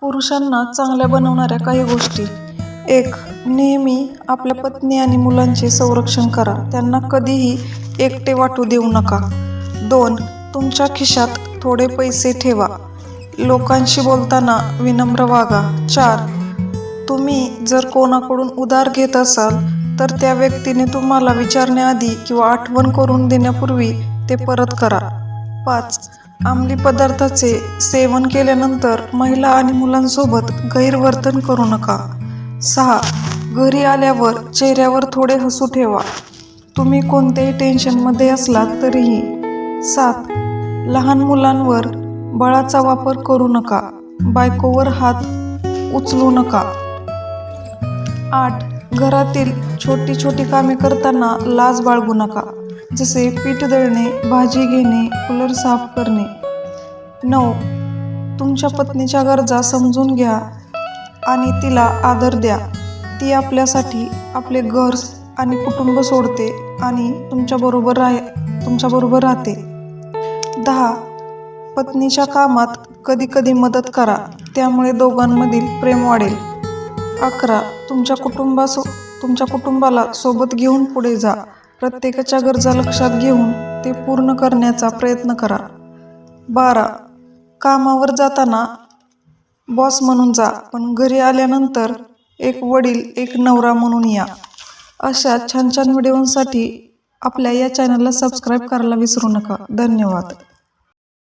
पुरुषांना चांगल्या बनवणाऱ्या काही गोष्टी. एक नेहमी आपल्या पत्नी आणि मुलांचे संरक्षण करा. त्यांना कधीही एकटे वाटू देऊ नका. दोन तुमच्या खिशात थोडे पैसे ठेवा. लोकांशी बोलताना विनम्र वागा. चार तुम्ही जर कोणाकडून उधार घेत असाल तर त्या व्यक्तीने तुम्हाला विचारण्याआधी किंवा आठवण करून देण्यापूर्वी ते परत करा. पाच अंमली पदार्थाचे सेवन केल्यानंतर महिला आणि मुलांसोबत गैरवर्तन करू नका. सहा घरी आल्यावर चेहऱ्यावर थोडे हसू ठेवा. तुम्ही कोणत्याही टेन्शनमध्ये असलात तरीही. सात लहान मुलांवर बळाचा वापर करू नका. बायकोवर हात उचलू नका. आठ घरातील छोटी छोटी कामे करताना लाज बाळगू नका. जसे पीठ दळणे भाजी घेणे कूलर साफ करणे. नऊ तुमच्या पत्नीच्या गरजा समजून घ्या आणि तिला आदर द्या. ती आपल्यासाठी आपले घर आणि कुटुंब सोडते आणि तुमच्याबरोबर राह तुमच्याबरोबर राहते. दहा पत्नीच्या कामात कधी कधी मदत करा त्यामुळे दोघांमधील प्रेम वाढेल. अकरा तुमच्या कुटुंबासो तुमच्या कुटुंबाला सोबत घेऊन पुढे जा. प्रत्येकाच्या गरजा लक्षात घेऊन ते पूर्ण करण्याचा प्रयत्न करा. बारा. कामावर जाताना बॉस म्हणून जा पण घरी आल्यानंतर एक वडील एक नवरा म्हणून या. अशा छान छान व्हिडिओंसाठी आपल्या या चॅनलला सबस्क्राईब करायला विसरू नका. धन्यवाद.